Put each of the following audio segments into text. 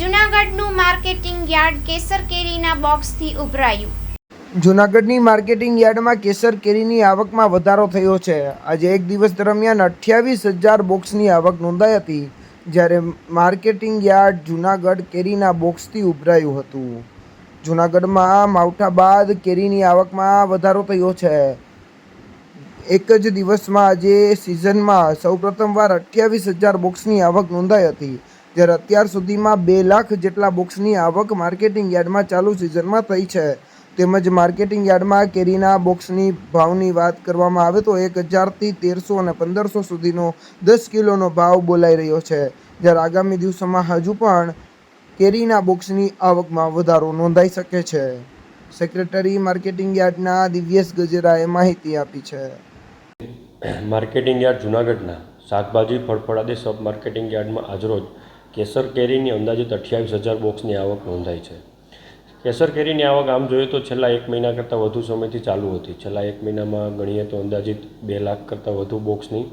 જૂનાગઢનું marketing yard કેસર કેરીના બોક્સથી ઉભરાયું. જૂનાગઢની marketing યાર્ડમાં કેસર કેરીની આવકમાં વધારો થયો છે. આજે એક દિવસ દરમિયાન અઠ્યાવીસ હજાર બોક્સની આવક નોંધાઈ હતી, જ્યારે માર્કેટિંગ યાર્ડ જૂનાગઢ કેરીના બોક્સથી ઉભરાયું હતું. જૂનાગઢમાં માવઠા બાદ કેરીની આવકમાં વધારો થયો છે. એક જ દિવસમાં આજે સિઝનમાં સૌપ્રથમવાર અઠ્યાવીસ હજાર બોક્સની આવક નોંધાઈ હતી. જ્યારે અત્યાર સુધીમાં બે લાખ જેટલા બોક્સની આવક માર્કેટિંગ યાર્ડમાં ચાલુ સિઝનમાં થઈ છે. તેમજ માર્કેટિંગ યાર્ડમાં કેરીના બોક્સની ભાવની વાત કરવામાં આવે તો એક હજારથી તેરસો અને પંદરસો સુધીનો દસ કિલોનો ભાવ બોલાઈ રહ્યો છે. જ્યારે આગામી દિવસોમાં હજુ પણ કેરીના બોક્સની આવકમાં વધારો નોંધાઈ શકે છે. સેક્રેટરી માર્કેટિંગ યાર્ડના દિવ્યેશ ગજેરાએ માહિતી આપી છે. માર્કેટિંગ યાર્ડ જુનાગઢના શાકભાજી, ફળફળાદી સબ માર્કેટિંગ યાર્ડમાં આજરોજ કેસર કેરીની અંદાજિત અઠ્યાવીસ હજાર બોક્સની આવક નોંધાઈ છે. કેસર કેરીની આવક આમ જોઈએ તો છેલ્લા એક મહિના કરતાં વધુ સમયથી ચાલુ હતી. છેલ્લા એક મહિનામાં ગણીએ તો અંદાજિત બે લાખ કરતાં વધુ બોક્સની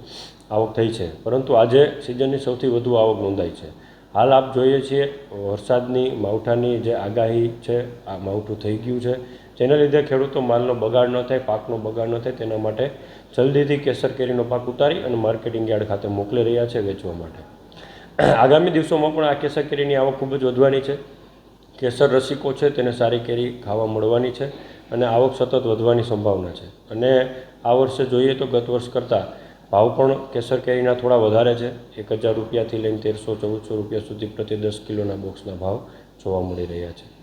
આવક થઈ છે. પરંતુ આજે સિઝનની સૌથી વધુ આવક નોંધાઈ છે. હાલ આપ જોઈએ છીએ, વરસાદની, માવઠાની જે આગાહી છે, આ માવઠું થઈ ગયું છે. જેના લીધે ખેડૂતો માલનો બગાડ ન થાય, પાકનો બગાડ ન થાય, તેના માટે જલ્દીથી કેસર કેરીનો પાક ઉતારી અને માર્કેટિંગ યાર્ડ ખાતે મોકલી રહ્યા છે વેચવા માટે. આગામી દિવસોમાં પણ આ કેસર કેરીની આવક ખૂબ જ વધવાની છે. કેસર રસિકો છે, તેને સારી કેરી ખાવા મળવાની છે અને આવક સતત વધવાની સંભાવના છે. અને આ વર્ષે જોઈએ તો ગત વર્ષ કરતાં ભાવ પણ કેસર કેરીના થોડા વધારે છે. એક હજાર રૂપિયાથી લઈને તેરસો, ચૌદસો રૂપિયા સુધી પ્રતિ દસ કિલોના બોક્સના ભાવ જોવા મળી રહ્યા છે.